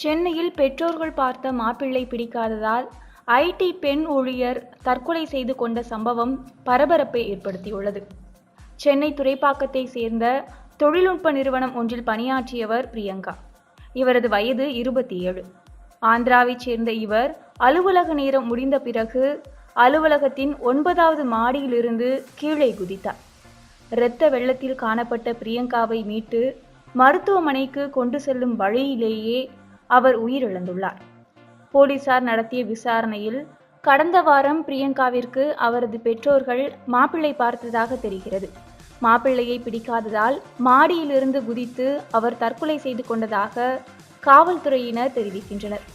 சென்னையில் பெற்றோர்கள் பார்த்த மாப்பிள்ளை பிடிக்காததால் ஐடி பெண் ஊழியர் தற்கொலை செய்து கொண்ட சம்பவம் பரபரப்பை ஏற்படுத்தியுள்ளது. சென்னை துறைப்பாக்கத்தை சேர்ந்த தொழில்நுட்ப நிறுவனம் ஒன்றில் பணியாற்றியவர் பிரியங்கா. இவரது வயது இருபத்தி ஏழு ஆந்திராவைச் சேர்ந்த இவர் அலுவலக நேரம் முடிந்த பிறகு அலுவலகத்தின் ஒன்பதாவது மாடியிலிருந்து கீழே குதித்தார். இரத்த வெள்ளத்தில் காணப்பட்ட பிரியங்காவை மீட்டு மருத்துவமனைக்கு கொண்டு செல்லும் வழியிலேயே அவர் உயிரிழந்துள்ளார். போலீசார் நடத்திய விசாரணையில் கடந்த வாரம் பிரியங்காவிற்கு அவரது பெற்றோர்கள் மாப்பிள்ளை பார்த்ததாக தெரிகிறது. மாப்பிள்ளையை பிடிக்காததால் மாடியிலிருந்து குதித்து அவர் தற்கொலை செய்து கொண்டதாக காவல்துறையினர் தெரிவிக்கின்றனர்.